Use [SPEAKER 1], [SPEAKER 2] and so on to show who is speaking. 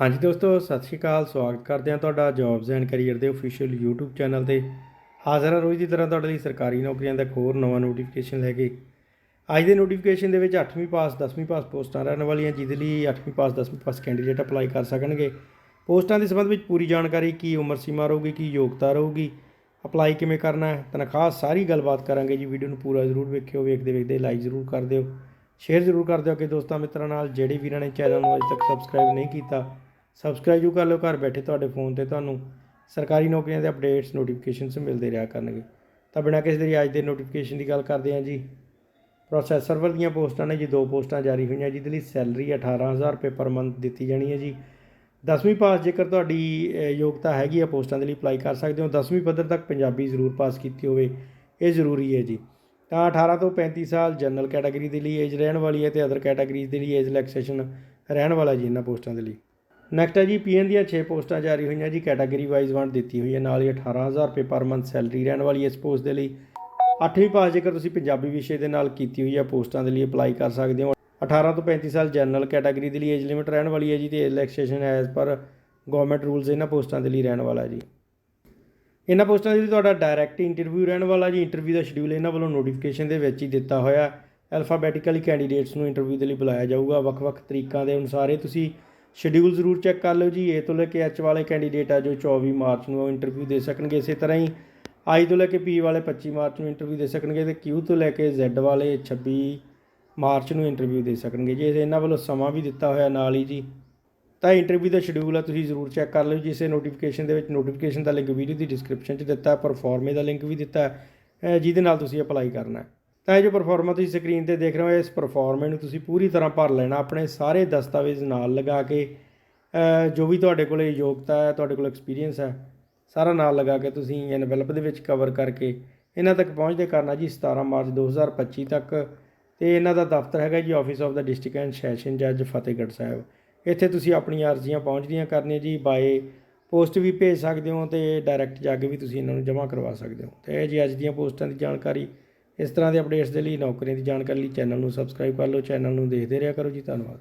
[SPEAKER 1] ਹਾਂਜੀ ਦੋਸਤੋ, ਸਤਿ ਸ਼੍ਰੀ ਅਕਾਲ, ਸਵਾਗਤ ਕਰਦੇ ਹਾਂ ਤੁਹਾਡਾ ਜੌਬਸ ਐਂਡ ਕੈਰੀਅਰ ਦੇ ਅਫੀਸ਼ੀਅਲ YouTube ਚੈਨਲ ਤੇ। ਹਾਜ਼ਰ ਹਾਂ ਰੋਜ਼ ਦੀ ਤਰ੍ਹਾਂ ਤੁਹਾਡੇ ਲਈ ਸਰਕਾਰੀ ਨੌਕਰੀਆਂ ਦਾ ਇੱਕ ਹੋਰ ਨਵਾਂ ਨੋਟੀਫਿਕੇਸ਼ਨ ਲੈ ਕੇ। ਅੱਜ ਦੇ ਨੋਟੀਫਿਕੇਸ਼ਨ ਦੇ ਵਿੱਚ 8ਵੀਂ ਪਾਸ 10ਵੀਂ ਪਾਸ ਪੋਸਟਾਂ ਰਹਿਣ ਵਾਲੀਆਂ, ਜਿਹਦੇ ਲਈ 8ਵੀਂ ਪਾਸ 10ਵੀਂ ਪਾਸ ਕੈਂਡੀਡੇਟ ਅਪਲਾਈ ਕਰ ਸਕਣਗੇ। ਪੋਸਟਾਂ ਦੇ ਸੰਬੰਧ ਵਿੱਚ ਪੂਰੀ ਜਾਣਕਾਰੀ, ਕੀ ਉਮਰ ਸੀਮਾ ਰਹੂਗੀ, ਕੀ ਯੋਗਤਾ ਰਹੂਗੀ ਅਪਲਾਈ ਕਿਵੇਂ ਕਰਨਾ ਹੈ, ਤਨਖਾਹ, ਸਾਰੀ ਗੱਲਬਾਤ ਕਰਾਂਗੇ ਜੀ। ਵੀਡੀਓ ਨੂੰ ਪੂਰਾ ਜ਼ਰੂਰ ਵੇਖਿਓ ਵੇਖਦੇ ਵੇਖਦੇ ਲਾਈਕ ਜ਼ਰੂਰ ਕਰ ਦਿਓ। ਸ਼ੇਅਰ ਜ਼ਰੂਰ ਕਰ ਦਿਓ ਕਿ ਦੋਸਤਾਂ ਮਿੱਤਰਾਂ ਨਾਲ, ਜਿਹੜੇ ਵੀਰਾਂ ਨੇ ਚੈਨਲ ਨੂੰ ਅਜੇ ਤੱਕ ਸਬਸਕ੍ਰਾਈਬ ਨਹੀਂ ਕੀਤਾ ਸਬਸਕ੍ਰਾਈਬ ਜੂ ਕਰ ਲਿਓ ਘਰ ਬੈਠੇ ਤੁਹਾਡੇ ਫੋਨ ਤੇ ਤੁਹਾਨੂੰ ਸਰਕਾਰੀ ਨੌਕਰੀਆਂ ਦੇ ਅਪਡੇਟਸ ਨੋਟੀਫਿਕੇਸ਼ਨਸ ਮਿਲਦੇ ਰਿਹਾ ਕਰਨਗੇ। ਤਾਂ ਬਿਨਾਂ ਕਿਸੇ ਦੇਰੀ ਅੱਜ ਦੇ ਨੋਟੀਫਿਕੇਸ਼ਨ ਦੀ ਗੱਲ ਕਰਦੇ ਹਾਂ ਜੀ। ਪ੍ਰੋਸੈਸਰ ਵਰ ਦੀਆਂ ਪੋਸਟਾਂ ਨੇ ਜੀ, ਦੋ ਪੋਸਟਾਂ ਜਾਰੀ ਹੋਈਆਂ ਜਿਹਦੇ ਲਈ ਸੈਲਰੀ 18000 ਰੁਪਏ ਪਰ ਮੰਥ ਦਿੱਤੀ ਜਾਣੀ ਹੈ ਜੀ। 10ਵੀਂ ਪਾਸ ਜੇਕਰ ਤੁਹਾਡੀ ਯੋਗਤਾ ਹੈਗੀ ਆ, ਪੋਸਟਾਂ ਦੇ ਲਈ ਅਪਲਾਈ ਕਰ ਸਕਦੇ ਹੋ। 10ਵੀਂ ਪੱਧਰ ਤੱਕ ਪੰਜਾਬੀ ਜ਼ਰੂਰ ਪਾਸ ਕੀਤੀ ਹੋਵੇ, ਇਹ ਜ਼ਰੂਰੀ ਹੈ ਜੀ। ਤਾਂ 18 ਤੋਂ 35 ਸਾਲ ਜਨਰਲ ਕੈਟਾਗਰੀ ਦੇ ਲਈ ਏਜ ਰਹਿਣ ਵਾਲੀ ਹੈ ਤੇ ਅਦਰ ਕੈਟਾਗਰੀਜ਼ ਦੇ ਲਈ ਏਜ ਰਿਲੈਕਸੇਸ਼ਨ ਰਹਿਣ ਵਾਲਾ ਜੀ ਇਹਨਾਂ ਪੋਸਟਾਂ ਦੇ ਲਈ। ਨੈਕਸਟ ਹੈ ਜੀ ਪੀਐਨ ਦੀਆਂ 6 ਪੋਸਟਾਂ ਜਾਰੀ ਹੋਈਆਂ ਜੀ ਕੈਟਾਗਰੀ ਵਾਈਜ਼ ਵੰਡ ਦਿੱਤੀ ਹੋਈ ਹੈ, ਨਾਲ ਹੀ 18000 ਰੁਪਏ ਪਰ ਮੰਥ ਸੈਲਰੀ ਰਹਿਣ ਵਾਲੀ ਹੈ ਇਸ ਪੋਸਟ ਦੇ ਲਈ। 8ਵੀਂ ਪਾਸ ਜੇਕਰ ਤੁਸੀਂ ਪੰਜਾਬੀ ਵਿਸ਼ੇ ਦੇ ਨਾਲ ਕੀਤੀ ਹੋਈ ਹੈ ਪੋਸਟਾਂ ਦੇ ਲਈ ਅਪਲਾਈ ਕਰ ਸਕਦੇ ਹੋ। 18 ਤੋਂ 35 ਸਾਲ ਜਨਰਲ ਕੈਟਾਗਰੀ ਦੇ ਲਈ ਏਜ ਲਿਮਿਟ ਰਹਿਣ ਵਾਲੀ ਹੈ ਜੀ ਤੇ relaxation as per government rules ਇਹਨਾਂ ਪੋਸਟਾਂ ਦੇ ਲਈ ਰਹਿਣ ਵਾਲਾ ਜੀ। ਇਹਨਾਂ ਪੋਸਟਾਂ ਦੇ ਲਈ ਤੁਹਾਡਾ ਡਾਇਰੈਕਟ ਇੰਟਰਵਿਊ ਰਹਿਣ ਵਾਲਾ ਜੀ ਇੰਟਰਵਿਊ ਦਾ ਸ਼ਡਿਊਲ ਇਹਨਾਂ ਵੱਲੋਂ ਨੋਟੀਫਿਕੇਸ਼ਨ ਦੇ ਵਿੱਚ ਹੀ ਦਿੱਤਾ ਹੋਇਆ। ਅਲਫਾਬੈਟਿਕਲੀ ਕੈਂਡੀਡੇਟਸ ਨੂੰ ਇੰਟਰਵਿਊ ਦੇ ਲਈ ਬੁਲਾਇਆ ਜਾਊਗਾ। ਵੱਖ-ਵੱਖ ਤਰੀਕਾਂ ਦੇ ਅਨੁਸਾਰ ਇਹ ਤੁਸੀਂ ਸ਼ਡਿਊਲ ਜ਼ਰੂਰ ਚੈੱਕ ਕਰ ਲਿਓ ਜੀ। ਏ ਤੋਂ ਲੈ ਕੇ ਐਚ ਵਾਲੇ ਕੈਂਡੀਡੇਟ ਆ ਜੋ 24 ਮਾਰਚ ਨੂੰ ਇੰਟਰਵਿਊ ਦੇ ਸਕਣਗੇ। ਇਸੇ ਤਰ੍ਹਾਂ ਹੀ ਆਈ ਤੋਂ ਲੈ ਕੇ ਪੀ ਵਾਲੇ 25 ਮਾਰਚ ਨੂੰ ਇੰਟਰਵਿਊ ਦੇ ਸਕਣਗੇ ਤੇ ਕਿਊ ਤੋਂ ਲੈ ਕੇ ਜ਼ੈਡ ਵਾਲੇ 26 ਮਾਰਚ ਨੂੰ ਇੰਟਰਵਿਊ ਦੇ ਸਕਣਗੇ। ਜੀ ਇਹਨਾਂ ਵੱਲੋਂ ਸਮਾਂ ਵੀ ਦਿੱਤਾ ਹੋਇਆ ਨਾਲ ਹੀ ਜੀ। ਤਾਂ ਇੰਟਰਵਿਊ ਦਾ ਸ਼ਡਿਊਲ ਆ, ਤੁਸੀਂ ਜ਼ਰੂਰ ਚੈੱਕ ਕਰ ਲਿਓ ਜਿਸੇ ਨੋਟੀਫਿਕੇਸ਼ਨ ਦੇ ਵਿੱਚ ਨੋਟੀਫਿਕੇਸ਼ਨ ਦਾ ਲਿੰਕ ਵੀਡੀਓ ਦੀ ਡਿਸਕ੍ਰਿਪਸ਼ਨ 'ਚ ਦਿੱਤਾ ਹੈ ਪਰਫਾਰਮੇ ਦਾ ਲਿੰਕ ਵੀ ਦਿੱਤਾ ਜਿਹਦੇ ਨਾਲ ਤੁਸੀਂ ਅਪਲਾਈ ਕਰਨਾ ਹੈ। ਤਾਂ ਇਹ ਜੋ ਪਰਫਾਰਮਾ ਤੁਸੀਂ ਸਕਰੀਨ ਤੇ ਦੇਖ ਰਹੇ ਹੋ, ਇਸ ਪਰਫਾਰਮੇ ਨੂੰ ਤੁਸੀਂ ਪੂਰੀ ਤਰ੍ਹਾਂ ਭਰ ਲੈਣਾ, ਆਪਣੇ ਸਾਰੇ ਦਸਤਾਵੇਜ਼ ਨਾਲ ਲਗਾ ਕੇ ਜੋ ਵੀ ਤੁਹਾਡੇ ਕੋਲੇ ਯੋਗਤਾ ਹੈ, ਤੁਹਾਡੇ ਕੋਲ ਐਕਸਪੀਰੀਅੰਸ ਹੈ, ਸਾਰਾ ਨਾਲ ਲਗਾ ਕੇ ਤੁਸੀਂ ਐਨਵੈਲਪ ਦੇ ਵਿੱਚ ਕਵਰ ਕਰਕੇ ਇਹਨਾਂ ਤੱਕ ਪਹੁੰਚਦੇ ਕਰਨਾ ਜੀ 17 ਮਾਰਚ 2025 ਤੱਕ। ਤੇ ਇਹਨਾਂ ਦਾ ਦਫ਼ਤਰ ਹੈਗਾ ਜੀ ਆਫਿਸ ਆਫ ਦਾ ਡਿਸਟ੍ਰਿਕਟ ਐਂਡ ਸੈਸ਼ਨ ਜੱਜ ਫਤਿਹਗੜ੍ਹ ਸਾਹਿਬ। ਇੱਥੇ ਤੁਸੀਂ ਆਪਣੀਆਂ ਅਰਜ਼ੀਆਂ ਪਹੁੰਚਦੀਆਂ ਕਰਨੀਆਂ ਜੀ ਬਾਏ ਪੋਸਟ ਵੀ ਭੇਜ ਸਕਦੇ ਹੋ ਤੇ ਡਾਇਰੈਕਟ ਜਾ ਕੇ ਵੀ ਤੁਸੀਂ ਇਹਨਾਂ ਨੂੰ ਜਮ੍ਹਾਂ ਕਰਵਾ ਸਕਦੇ ਹੋ। ਤੇ ਇਹ ਜੀ ਅੱਜ ਦੀਆਂ ਪੋਸਟਾਂ ਦੀ ਜਾਣਕਾਰੀ, ਇਸ ਤਰ੍ਹਾਂ ਦੇ ਅਪਡੇਟਸ ਦੇ ਲਈ ਨੌਕਰੀਆਂ ਦੀ ਜਾਣਕਾਰੀ ਲਈ ਚੈਨਲ ਨੂੰ ਸਬਸਕ੍ਰਾਈਬ ਕਰ ਲਓ, ਚੈਨਲ ਨੂੰ ਦੇਖਦੇ ਰਿਹਾ ਕਰੋ ਜੀ, ਧੰਨਵਾਦ।